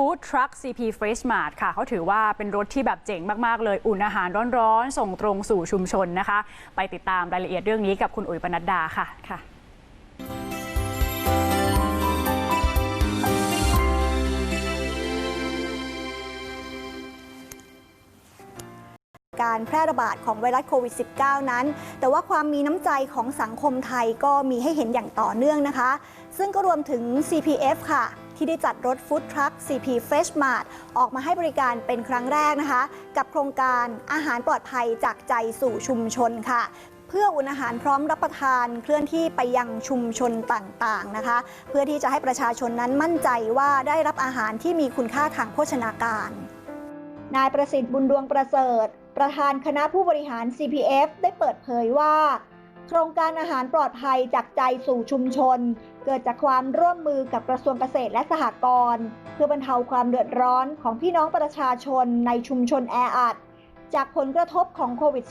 Food Truck CP Fresh Mart ค่ะ เขาถือว่าเป็นรถที่แบบเจ๋งมาก ๆ เลย อุ่นอาหารร้อน ๆ ส่งตรงสู่ชุมชนนะคะ ไปติดตามรายละเอียดเรื่องนี้กับคุณอุ๋ยปนัดดาค่ะค่ะการแพร่ระบาดของไวรัสโควิด -19 นั้น แต่ว่าความมีน้ำใจของสังคมไทยก็มีให้เห็นอย่างต่อเนื่องนะคะ ซึ่งก็รวมถึง CPF ค่ะ ที่ได้จัดรถฟู้ดทรัค CP Fresh Mart ออกมาให้บริการเป็นครั้งแรกนะคะ กับโครงการอาหารปลอดภัยจากใจสู่ชุมชนค่ะเพื่ออุ่นอาหารพร้อมรับประทานเคลื่อนที่ไปยังชุมชนต่างๆนะคะ เพื่อที่จะให้ประชาชนนั้นมั่นใจว่าได้รับอาหารที่มีคุณค่าทางโภชนาการ นายประสิทธิ์บุญดวงประเสริฐ ประธานคณะผู้บริหาร CPF ได้เปิดเผยว่า โครงการอาหารปลอดภัยจากใจสู่ชุมชน เกิดจากความร่วมมือกับกระทรวงเกษตรและสหกรณ์เพื่อบรรเทาความเดือดร้อนของพี่น้องประชาชนในชุมชนแออัด จากผลกระทบของโควิด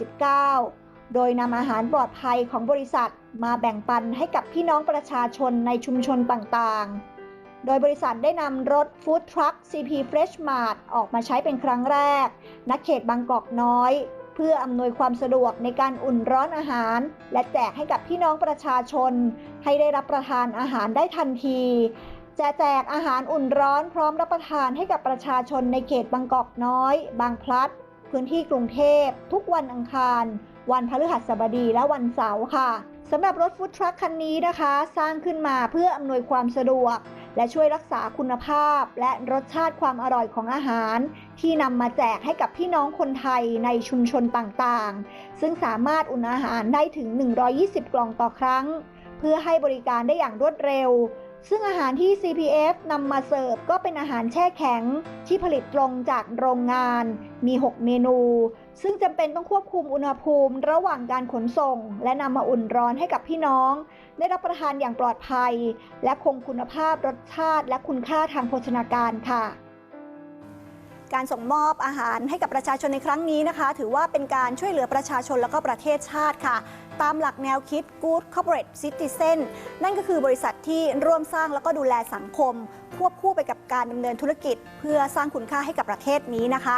-19 โดยนำอาหารปลอดภัยของบริษัทมาแบ่งปันให้กับพี่น้องประชาชนในชุมชนต่างๆ โดยบริษัทได้นำรถฟู้ดทรัค CP Fresh Mart ออกมาใช้เป็นครั้งแรกณเขตบางกอกน้อย เพื่ออำนวยความสะดวกในการอุ่นร้อนอาหาร และแจกให้กับพี่น้องประชาชน ให้ได้รับประทานอาหารได้ทันทีจะแจกอาหารอุ่นร้อนพร้อมรับประทานให้กับประชาชนในเขตบางกอกน้อย บางพลัด พื้นที่กรุงเทพ ทุกวันอังคาร วันพฤหัสบดีและวันเสาร์ค่ะสำหรับรถฟู้ดทรัคคันนี้นะคะ สร้างขึ้นมาเพื่ออำนวยความสะดวก และช่วยรักษาคุณภาพและรสชาติความอร่อยของอาหาร ที่นำมาแจกให้กับพี่น้องคนไทยในชุมชนต่างๆ ซึ่งสามารถอุ่นอาหารได้ถึง 120 กล่องต่อครั้ง เพื่อให้บริการได้อย่างรวดเร็ว ซึ่งอาหารที่ CPF นำมาเสิร์ฟก็เป็นอาหารแช่แข็งที่ผลิตตรงจากโรงงาน มี 6 เมนู ซึ่งจำเป็นต้องควบคุมอุณหภูมิระหว่างการขนส่ง และนำมาอุ่นร้อนให้กับพี่น้อง ได้รับประทานอย่างปลอดภัย และคงคุณภาพรสชาติ และคุณค่าทางโภชนาการค่ะ การส่งมอบอาหารให้กับประชาชนในครั้งนี้นะคะ ถือว่าเป็นการช่วยเหลือประชาชนแล้วก็ประเทศชาติค่ะ ตามหลักแนวคิด Good Corporate Citizen นั่นก็คือบริษัทที่ร่วมสร้างแล้วก็ดูแลสังคม ควบคู่ไปกับการดำเนินธุรกิจ เพื่อสร้างคุณค่าให้กับประเทศนี้นะคะ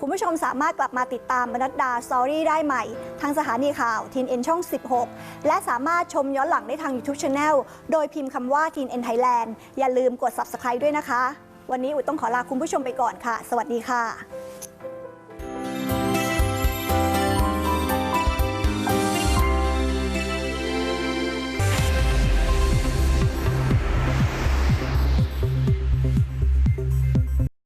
คุณผู้ชมสามารถกลับมาติดตามบรรดาสตอรี่ได้ใหม่ ทางสถานีข่าวทีนเอ็นช่อง 16 และสามารถชมย้อนหลังได้ทาง YouTube Channel โดยพิมพ์คำว่าทีนเอ็นไทยแลนด์อย่าลืมกด Subscribe ด้วยนะคะ วันนี้อุ๋ยต้องขอลาคุณผู้ชมไปก่อนค่ะ สวัสดีค่ะ